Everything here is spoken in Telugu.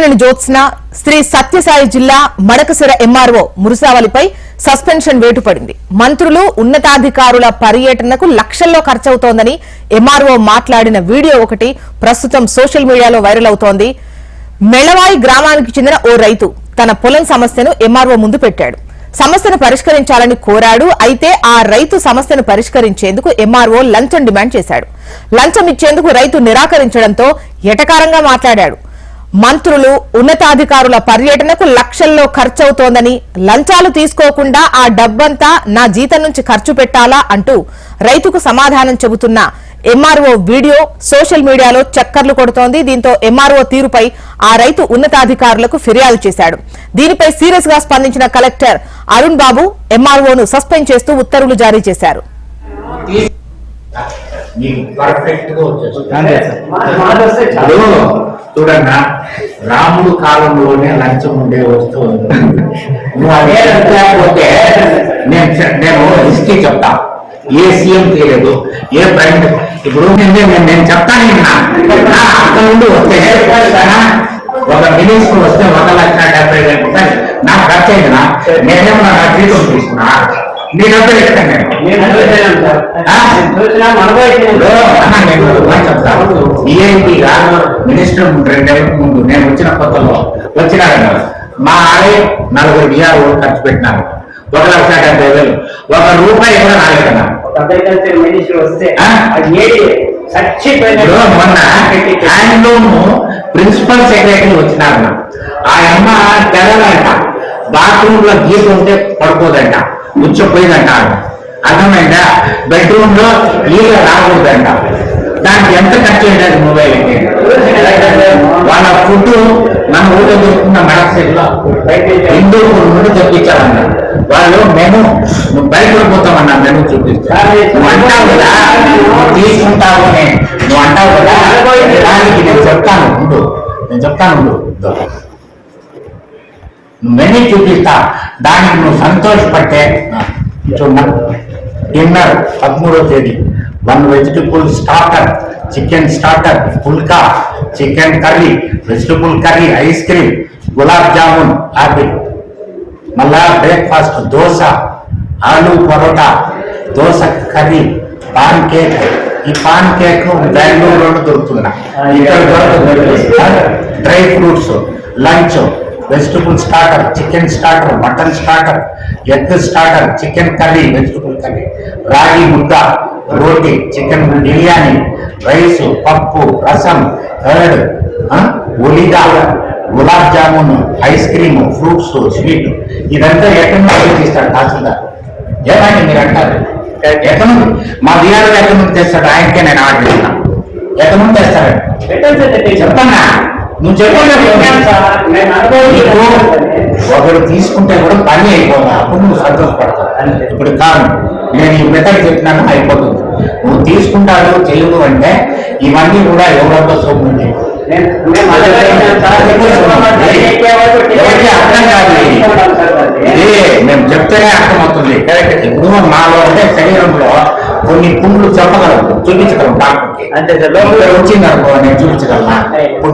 దేవినేని జ్యోత్స్న శ్రీ సత్యసాయి జిల్లా మడకసిర ఎంఆర్ఓ మురుసావలిపై సస్పెన్షన్ వేటు పడింది మంత్రులు ఉన్నతాధికారుల పర్యటనకు లక్షల్లో ఖర్చవుతోందని ఎంఆర్ఓ మాట్లాడిన వీడియో ఒకటి ప్రస్తుతం సోషల్ మీడియాలో వైరల్ అవుతోంది. మెళవాయి గ్రామానికి చెందిన ఓ రైతు తన పొలం సమస్యను ఎంఆర్ఓ ముందు పెట్టాడు. సమస్యను పరిష్కరించాలని కోరాడు అయితే ఆ రైతు సమస్యను పరిష్కరించేందుకు ఎంఆర్ఓ లంచం డిమాండ్ చేశాడు. లంచం ఇచ్చేందుకు రైతు నిరాకరించడంతో ఎటకారంగా మాట్లాడాడు. మంత్రులు ఉన్నతాధికారుల పర్యటనకు లక్షల్లో ఖర్చవుతోందని లంచాలు తీసుకోకుండా ఆ డబ్బంతా నా జీతం నుంచి ఖర్చు పెట్టాలా అంటూ రైతుకు సమాధానం చెబుతున్న ఎంఆర్ఓ వీడియో సోషల్ మీడియాలో చక్కర్లు కొడుతోంది. దీంతో ఎంఆర్ఓ తీరుపై ఆ రైతు ఉన్నతాధికారులకు ఫిర్యాదు చేశాడు. దీనిపై సీరియస్గా స్పందించిన కలెక్టర్ అరుణ్ బాబు ఎంఆర్ఓను సస్పెండ్ చేస్తూ ఉత్తర్వులు జారీ చేశారు. మీకు పర్ఫెక్ట్గా వచ్చేస్తుంది అంతే సార్. ఇప్పుడు చూడన్నా రాముడు కాలంలోనే లంచం ఉండే వస్తువు నువ్వు అదే లేకపోతే నేను నేను హిస్టరీ చెప్తా. ఏ సీఎం చేయలేదు ఏ ప్రైమ్ ఇప్పుడు నేను నేను- చెప్తాను అక్కడ నుండి వస్తే ఒక మినిస్టర్ వస్తే ఒక లక్ష డెబ్బై వేల. రూపాయలు నాకు ఖర్చు అయింది నా. నేనేమో నా జీతం తీసుకున్నా? నేను మినిస్టర్ ముందు నేను వచ్చిన కొత్తలో వచ్చినారన్నారు మా ఆడే నలుగురు బిఆర్ ఖర్చు పెట్టినారు. ఒక లక్ష డెబ్బై వేలు. ఒక రూపాయి కూడా రాలేదన్నా అగ్రికల్చర్ మినిస్టర్ వస్తే ఆ? అది ఏది? చచ్చిపోయిన ఇప్పుడు మొన్న హ్యాండ్లూమ్ ప్రిన్సిపల్ సెక్రటరీ వచ్చినారన్న ఆ అమ్మ తెరలంట బాత్రూమ్లో గీత ఉంటే పడుకోదంట. ముచ్చపోయిందంట అర్థమైందా? బెడ్రూమ్లో ఈగ రాకూడదంట. దానికి ఎంత ఖర్చు అయ్యేది మొబైల్ వాళ్ళ ఫుడ్ మన ఊళ్ళో దొరుకుతున్న మెడక్సెట్లో హిందూ నుండి తెప్పించాలన్న వాళ్ళు మేము నువ్వు పోతామన్నా మేము చూపిస్తా. నువ్వు అంటావు కదా? తీసుకుంటావు నువ్వు అంటావు కదా? దానికి నేను చెప్తాను ముందు నేను చెప్తాను ముందు ఇదో. మెనీ చూపిస్తా. దానికి నువ్వు సంతోషపడితే చూడ డిన్నర్ పదమూడో తేదీ. One vegetable starter chicken starter phulka chicken curry vegetable curry ice cream gulab jamun apple మళ్ళా breakfast dosa aloo paratha dosa curry pancake ఈ పాన్ కేక్ బెంగళూరులో దొరుకుతుందా ఇక్కడ దొరకదు. Dry fruits lunch vegetable starter chicken starter mutton starter egg starter chicken curry vegetable curry ragi mudda roti chicken biryani rice pappu rasam curd ఒలిదా gulab jamun ice cream fruits sweet ఇదంతా ఎక్కడి తీస్తాడు తహసీల్దార్? ఏమండి మీరు అంటారు? ఎక్కడి మా బీఆర్ ఎక్కడి తెస్తాడు ఆయనకే నేను ఆర్డర్ చేస్తాను ఎక్కడి తెస్తాడు చెప్పన్నా నువ్వు నీకు ఒకరు తీసుకుంటే కూడా పని అయిపోదా? అప్పుడు నువ్వు సంతోషపడతావు. ఇప్పుడు కాదు. నేను ఈ మెథడ్ చెప్పినాను అయిపోతుంది. నువ్వు తీసుకుంటాడు చేయదు అంటే ఇవన్నీ కూడా ఎవరితో ఎవరికి అర్థం కాదు మేము చెప్తేనే అర్థమవుతుంది. ఇప్పుడు మాలో అంటే శరీరంలో కొన్ని పుండ్లు చెప్పగలం చూపించగలం డాక్టర్కి. అంతే సార్. వచ్చింది అనుకో నేను చూపించగలనా? ఇప్పుడు